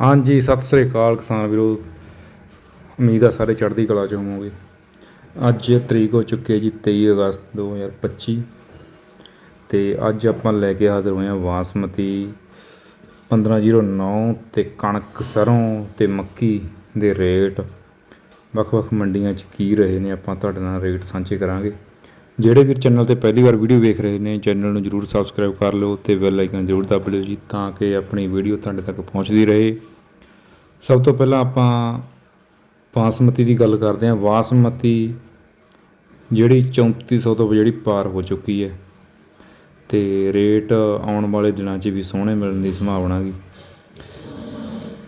ਹਾਂਜੀ, ਸਤਿ ਸ੍ਰੀ ਅਕਾਲ ਕਿਸਾਨ ਵੀਰੋ। ਉਮੀਦ ਆ ਸਾਰੇ ਚੜ੍ਹਦੀ ਕਲਾ ਚ ਹੋਵੋਗੇ। ਅੱਜ ਤਰੀਕ ਹੋ ਚੁੱਕੀ ਹੈ ਜੀ 23 ਅਗਸਤ 2025 ਤੇ ਅੱਜ ਆਪਾਂ ਲੈ ਕੇ ਹਾਜ਼ਰ ਹੋਏ ਹਾਂ ਬਾਸਮਤੀ 1509 ਤੇ ਕਣਕ ਸਰੋਂ ਤੇ ਮੱਕੀ ਦੇ ਰੇਟ। ਵੱਖ-ਵੱਖ ਮੰਡੀਆਂ 'ਚ ਕੀ ਰਹੇ ਨੇ ਆਪਾਂ, ਤੁਹਾਡੇ ਨਾਲ ਰੇਟ ਸਾਂਝੇ ਕਰਾਂਗੇ। ਜਿਹੜੇ ਵੀਰ ਚੈਨਲ ਤੇ ਪਹਿਲੀ ਵਾਰ ਵੀਡੀਓ ਵੇਖ ਰਹੇ ਨੇ ਚੈਨਲ ਨੂੰ ਜਰੂਰ ਸਬਸਕ੍ਰਾਈਬ ਕਰ ਲਓ ਤੇ ਬੈਲ ਆਈਕਨ ਜਰੂਰ ਦਬ ਲਿਓ ਜੀ, ਤਾਂ ਕਿ ਆਪਣੀ ਵੀਡੀਓ ਤੁਹਾਡੇ ਤੱਕ ਪਹੁੰਚਦੀ ਰਹੇ। ਸਭ ਤੋਂ ਪਹਿਲਾਂ ਆਪਾਂ ਬਾਸਮਤੀ ਦੀ ਗੱਲ ਕਰਦੇ ਹਾਂ। ਬਾਸਮਤੀ ਜਿਹੜੀ 3400 ਤੋਂ ਜਿਹੜੀ ਪਾਰ ਹੋ ਚੁੱਕੀ ਹੈ ਤੇ ਰੇਟ ਆਉਣ ਵਾਲੇ ਦਿਨਾਂ 'ਚ ਵੀ ਸੋਹਣੇ ਮਿਲਣ ਦੀ ਸੰਭਾਵਨਾ ਹੈਗੀ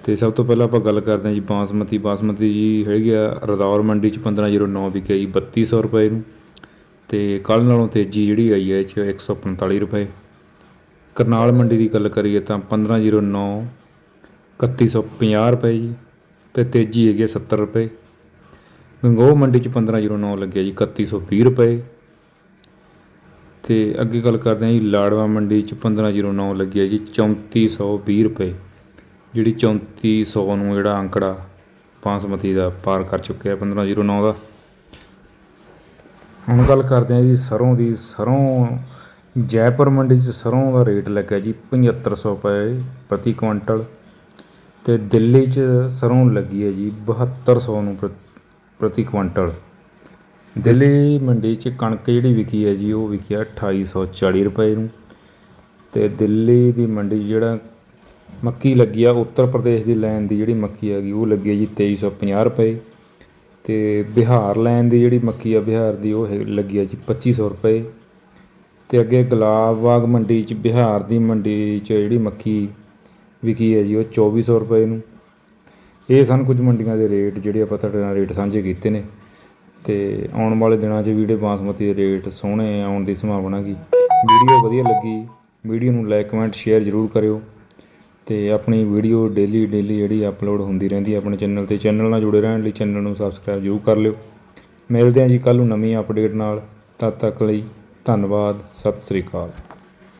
ਤੇ ਸਭ ਤੋਂ ਪਹਿਲਾਂ ਆਪਾਂ ਗੱਲ ਕਰਦੇ ਹਾਂ ਜੀ ਬਾਸਮਤੀ। ਬਾਸਮਤੀ ਜੀ ਹੈਗੀ ਆ ਰਦੌਰ ਮੰਡੀ 'ਚ 1509 ਵਿਕਿਆ ਜੀ 3200 ਰੁਪਏ ਨੂੰ। ਤੇ ਕੱਲ੍ਹ ਨਾਲੋਂ ਤੇਜ਼ੀ ਜਿਹੜੀ ਆਈ ਹੈ ਇਹ 'ਚ 145 ਰੁਪਏ। ਕਰਨਾਲ ਮੰਡੀ ਦੀ ਗੱਲ ਕਰੀਏ ਤਾਂ 1509 3150 ਰੁਪਏ ਜੀ ਤੇ ਤੇਜ਼ੀ ਹੈਗੀ ਹੈ 70 ਰੁਪਏ। ਗੰਗੋਹ ਮੰਡੀ 'ਚ 1509 ਲੱਗਿਆ ਜੀ 3120 ਰੁਪਏ। ਤੇ ਅੱਗੇ ਗੱਲ ਕਰਦੇ ਹਾਂ ਜੀ, ਲਾੜਵਾ ਮੰਡੀ 'ਚ 1509 ਲੱਗਿਆ ਜੀ 3420 ਰੁਪਏ। ਜਿਹੜੀ 3400 ਨੂੰ ਜਿਹੜਾ ਅੰਕੜਾ ਬਾਸਮਤੀ ਦਾ ਪਾਰ ਕਰ ਚੁੱਕਿਆ 1509 ਦਾ। ਹੁਣ ਗੱਲ ਕਰਦੇ ਹਾਂ ਜੀ ਸਰੋਂ ਦੀ। ਸਰੋਂ ਜੈਪੁਰ ਮੰਡੀ 'ਚ ਸਰੋਂ ਦਾ ਰੇਟ ਲੱਗਾ ਜੀ 7500 ਰੁਪਏ ਪ੍ਰਤੀ ਕੁਇੰਟਲ ਤੇ ਦਿੱਲੀ 'ਚ ਸਰੋਂ ਲੱਗੀ ਹੈ ਜੀ 7200 ਨੂੰ ਪ੍ਰਤੀ ਕੁਇੰਟਲ। ਦਿੱਲੀ ਮੰਡੀ 'ਚ ਕਣਕ ਜਿਹੜੀ ਵਿਕੀ ਹੈ ਜੀ ਉਹ ਵਿਕੀ ਹੈ 2840 ਰੁਪਏ ਨੂੰ ਤੇ ਦਿੱਲੀ ਦੀ ਮੰਡੀ 'ਚ ਜਿਹੜਾ ਮੱਕੀ ਲੱਗੀ ਆ, ਉੱਤਰ ਪ੍ਰਦੇਸ਼ ਦੀ ਲਾਈਨ ਦੀ ਜਿਹੜੀ ਮੱਕੀ ਹੈਗੀ ਉਹ ਲੱਗੀ ਹੈ ਜੀ 2350 ਰੁਪਏ। ਅਤੇ ਬਿਹਾਰ ਲਾਈਨ ਦੀ ਜਿਹੜੀ ਮੱਕੀ ਆ, ਬਿਹਾਰ ਦੀ ਉਹ ਹੈ- ਲੱਗੀ ਹੈ ਜੀ 2500 ਰੁਪਏ। ਅਤੇ ਅੱਗੇ ਗੁਲਾਬ ਬਾਗ ਮੰਡੀ 'ਚ, ਬਿਹਾਰ ਦੀ ਮੰਡੀ 'ਚ ਜਿਹੜੀ ਮੱਕੀ ਵਿਕੀ ਹੈ ਜੀ, ਉਹ 2400 ਰੁਪਏ ਨੂੰ। ਇਹ ਸਨ ਕੁਝ ਮੰਡੀਆਂ ਦੇ ਰੇਟ ਜਿਹੜੇ ਆਪਾਂ ਤੁਹਾਡੇ ਨਾਲ ਰੇਟ ਸਾਂਝੇ ਕੀਤੇ ਨੇ। ਤੇ ਆਉਣ ਵਾਲੇ ਦਿਨਾਂ 'ਚ ਵੀਡੀਓ ਬਾਸਮਤੀ ਦੇ ਰੇਟ ਸੋਹਣੇ ਆਉਣ ਦੀ ਸੰਭਾਵਨਾ ਹੈਗੀ। ਵੀਡੀਓ ਵਧੀਆ ਲੱਗੀ, ਵੀਡੀਓ ਨੂੰ ਲਾਈਕ, ਕਮੈਂਟ, ਸ਼ੇਅਰ ਜ਼ਰੂਰ ਕਰਿਓ। ਅਤੇ ਆਪਣੀ ਵੀਡੀਓ ਡੇਲੀ ਡੇਲੀ ਜਿਹੜੀ ਅਪਲੋਡ ਹੁੰਦੀ ਰਹਿੰਦੀ ਹੈ ਆਪਣੇ ਚੈਨਲ ਤੇ। ਚੈਨਲ ਨਾਲ ਜੁੜੇ ਰਹਿਣ ਲਈ ਚੈਨਲ ਨੂੰ ਸਬਸਕ੍ਰਾਈਬ ਜ਼ਰੂਰ ਕਰ ਲਿਓ। ਮਿਲਦੇ ਹਾਂ ਜੀ ਕੱਲ੍ਹ ਨੂੰ ਨਵੀਂ ਅਪਡੇਟ ਨਾਲ। ਤਦ ਤੱਕ ਲਈ ਧੰਨਵਾਦ, ਸਤਿ ਸ੍ਰੀ ਅਕਾਲ।